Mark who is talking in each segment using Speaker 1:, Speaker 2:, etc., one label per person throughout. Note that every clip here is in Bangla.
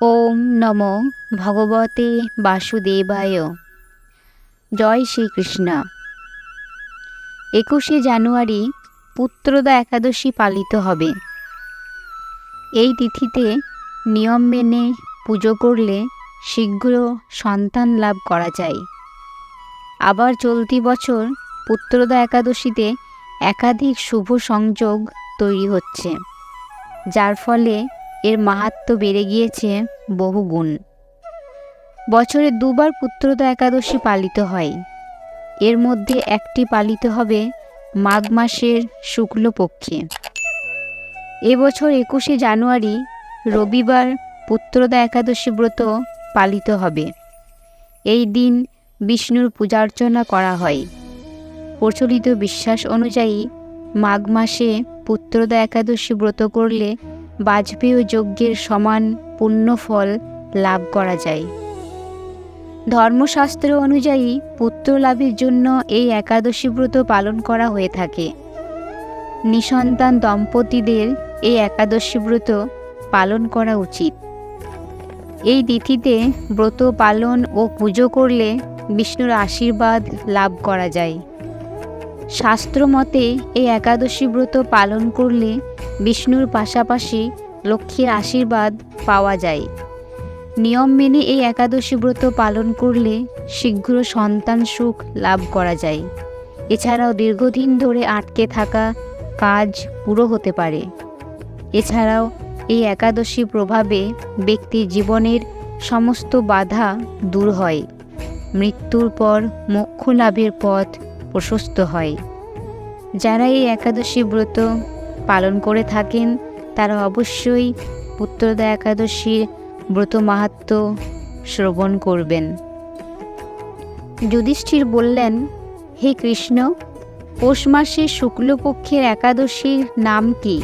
Speaker 1: ওম নম ভগবতে বাসুদেবায়। জয় শ্রীকৃষ্ণ। একুশে জানুয়ারি পুত্রদা একাদশী পালিত হবে। এই তিথিতে নিয়ম মেনে পুজো করলে শীঘ্র সন্তান লাভ করা যায়। আবার চলতি বছর পুত্রদা একাদশীতে একাধিক শুভ সংযোগ তৈরি হচ্ছে, যার ফলে এর মাহাত্ম্য বেড়ে গিয়েছে বহু গুণ। বছরে দুবার পুত্রদা একাদশী পালিত হয়। এর মধ্যে একটি পালিত হবে মাঘ মাসের শুক্লপক্ষে। এবছর একুশে জানুয়ারি রবিবার পুত্রদা একাদশী ব্রত পালিত হবে। এই দিন বিষ্ণুর পূজার্চনা করা হয়। প্রচলিত বিশ্বাস অনুযায়ী মাঘ মাসে পুত্রদা একাদশী ব্রত করলে বাজপেয় যজ্ঞের সমান পুণ্যফল লাভ করা যায়। ধর্মশাস্ত্র অনুযায়ী পুত্র লাভের জন্য এই একাদশী ব্রত পালন করা হয়ে থাকে। নিঃসন্তান দম্পতিদের এই একাদশী ব্রত পালন করা উচিত। এই তিথিতে ব্রত পালন ও পুজো করলে বিষ্ণুর আশীর্বাদ লাভ করা যায়। শাস্ত্র মতে এই একাদশী ব্রত পালন করলে বিষ্ণুর পাশাপাশি লক্ষ্মীর আশীর্বাদ পাওয়া যায়। নিয়ম মেনে এই একাদশী ব্রত পালন করলে শীঘ্র সন্তান সুখ লাভ করা যায়। এছাড়াও দীর্ঘদিন ধরে আটকে থাকা কাজ পুরো হতে পারে। এছাড়াও এই একাদশী প্রভাবে ব্যক্তির জীবনের সমস্ত বাধা দূর হয়। মৃত্যুর পর মোক্ষ লাভের পথ প্রশস্ত হয়। যারা এই একাদশী ব্রত পালন করে থাকেন, তারা অবশ্যই পুত্রদা একাদশীর ব্রত মাহাত্ম শ্রবণ করবেন। যুধিষ্ঠির বললেন, হে কৃষ্ণ, পৌষ মাসে শুক্লপক্ষের একাদশীর নাম কি?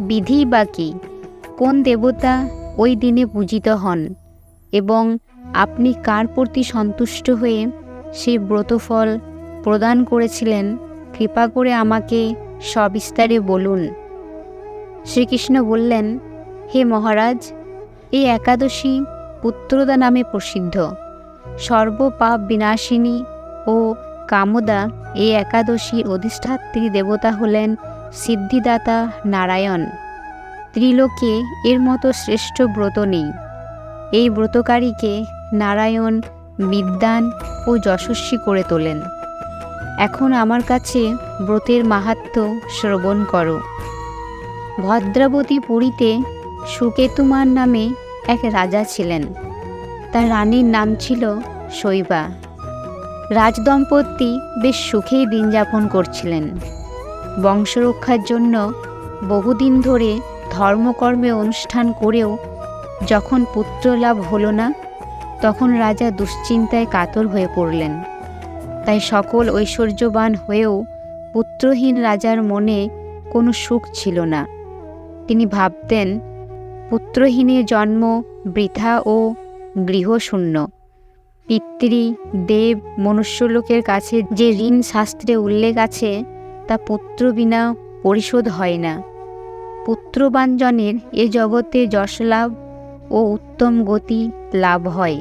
Speaker 1: বিধি বা কি? কোন দেবতা ওই দিনে পূজিত হন? এবং আপনি কার প্রতি সন্তুষ্ট হয়ে সেই ব্রতফল প্রদান করেছিলেন, কৃপা করে আমাকে সবিস্তারে বলুন। শ্রীকৃষ্ণ বললেন, হে মহারাজ এই একাদশী পুত্রদা নামে প্রসিদ্ধ। সর্বপাপ বিনাশিনী ও কামদা এই একাদশীর অধিষ্ঠাত্রী দেবতা হলেন সিদ্ধিদাতা নারায়ণ। ত্রিলোকে এর মতো শ্রেষ্ঠ ব্রত নেই। এই ব্রতকারীকে নারায়ণ বিদ্যান ও যশস্বী করে তোলেন। এখন আমার কাছে ব্রতের মাহাত্ম শ্রবণ করো। ভদ্রাবতী পুরীতে সুকেতুমার নামে এক রাজা ছিলেন। তার রানীর নাম ছিল শৈবা। রাজদম্পতি বেশ সুখেই দিন যাপন করছিলেন। বংশরক্ষার জন্য বহুদিন ধরে ধর্মকর্মে অনুষ্ঠান করেও যখন পুত্র লাভ হলো না, তখন রাজা দুশ্চিন্তায় কাতর হয়ে পড়লেন। তাই সকল ঐশ্বর্যবান হয়েও পুত্রহীন রাজার মনে কোনো সুখ ছিল না। তিনি ভাবতেন, পুত্রহীনের জন্ম বৃথা ও গৃহশূন্য। পিতৃ, দেব, মনুষ্যলোকের কাছে যে ঋণ শাস্ত্রে উল্লেখ আছে, তা পুত্র বিনা পরিশোধ হয় না। পুত্রবাঞ্জনের এ জগতে যশলাভ ও উত্তম গতি লাভ হয়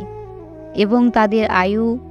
Speaker 1: এবং তাদের আয়ু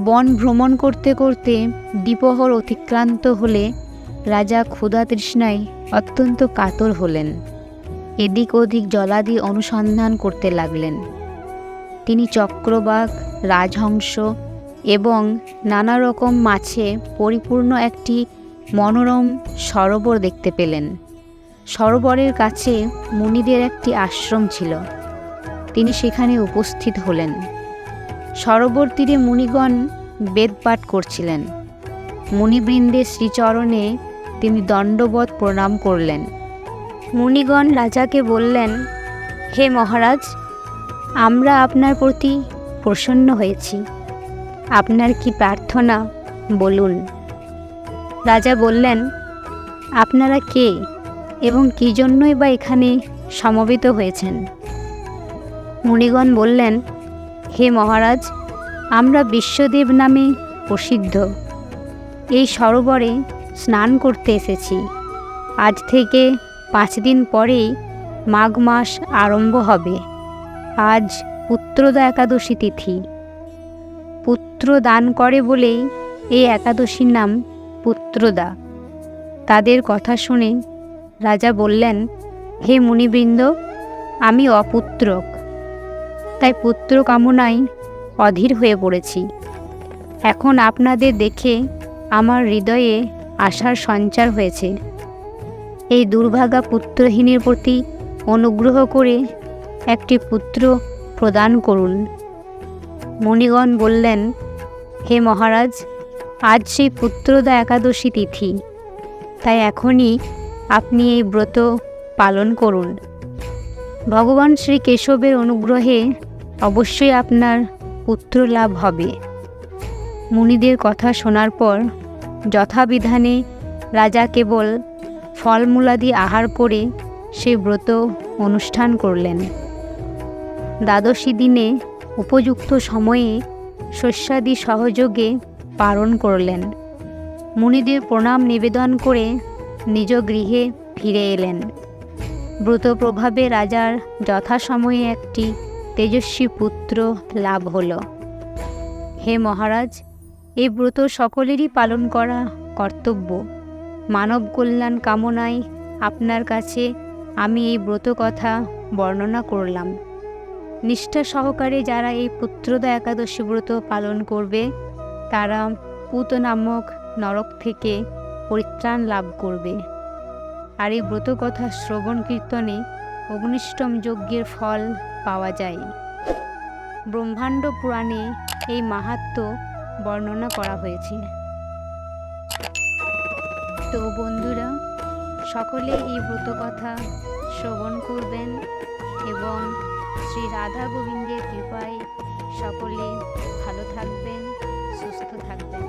Speaker 1: বন ভ্রমণ করতে করতে দ্বিপহর অতিক্রান্ত হলে রাজা ক্ষুধা তৃষ্ণায় অত্যন্ত কাতর হলেন। এদিক ওদিক জলাদি অনুসন্ধান করতে লাগলেন। তিনি চক্রবাক রাজহংস এবং নানা রকম মাছে পরিপূর্ণ একটি মনোরম সরোবর দেখতে পেলেন। সরোবরের কাছে মুনিদের একটি আশ্রম ছিল। তিনি সেখানে উপস্থিত হলেন। সরোবর তীরে মুনিগণ বেদপাঠ করছিলেন। মুনিবৃন্দের শ্রীচরণে তিনি দণ্ডবধ প্রণাম করলেন। মুনিগণ রাজাকে বললেন, হে মহারাজ, আমরা আপনার প্রতি প্রসন্ন হয়েছি। আপনার কি প্রার্থনা বলুন? রাজা বললেন, আপনারা কে এবং কী জন্যই বা এখানে সমবেত হয়েছেন? মুনিগণ বললেন হে মহারাজ, আমরা বিশ্বদেব নামে প্রসিদ্ধ। এই সরোবরে স্নান করতে এসেছি। আজ থেকে পাঁচ দিন পরেই মাঘ মাস আরম্ভ হবে। আজ পুত্রদা একাদশী তিথি। পুত্র দান করে বলেই এই একাদশীর নাম পুত্রদা। তাদের কথা শুনে রাজা বললেন, হে মুনিবৃন্দ, আমি অপুত্রক। তাই পুত্র কামনায় অধীর হয়ে পড়েছি। এখন আপনাদের দেখে আমার হৃদয়ে আশার সঞ্চার হয়েছে। এই দুর্ভাগা পুত্রহীনের প্রতি অনুগ্রহ করে একটি পুত্র প্রদান করুন। মণিগণ বললেন, হে মহারাজ, আজ সেই পুত্রদা একাদশী তিথি। তাই এখনই আপনি এই ব্রত পালন করুন। ভগবান শ্রী কেশবের অনুগ্রহে অবশ্যই আপনার পুত্র লাভ হবে। মুনিদের কথা শোনার পর যথাবিধানে রাজা কেবল ফলমূলাদি আহার করে সে ব্রত অনুষ্ঠান করলেন। দ্বাদশী দিনে উপযুক্ত সময়ে শস্যাদি সহযোগে পালন করলেন। মুনিদের প্রণাম নিবেদন করে নিজ গৃহে ফিরে এলেন। ব্রত প্রভাবে রাজার যথাসময়ে একটি তেজস্বী পুত্র লাভ হল। হে মহারাজ এই ব্রত সকলেরই পালন করা কর্তব্য। মানব কল্যাণ কামনায় আপনার কাছে আমি এই ব্রত কথা বর্ণনা করলাম। নিষ্ঠা সহকারে যারা এই পুত্রদা একাদশী ব্রত পালন করবে, তারা পুত নামক নরক থেকে পরিত্রাণ লাভ করবে। আর এই ব্রত কথা শ্রবণ কীর্তনে অগ্নিষ্টম যজ্ঞের ফল পাওয়া যায়। ব্রহ্মাণ্ড পুরাণে এই মাহাত্ম বর্ণনা করা হয়েছে। তো বন্ধুরা, সকলে এই ব্রতকথা শ্রবণ করবেন এবং শ্রী রাধা গোবিন্দের কৃপায় সকলে ভালো থাকবেন, সুস্থ থাকবেন।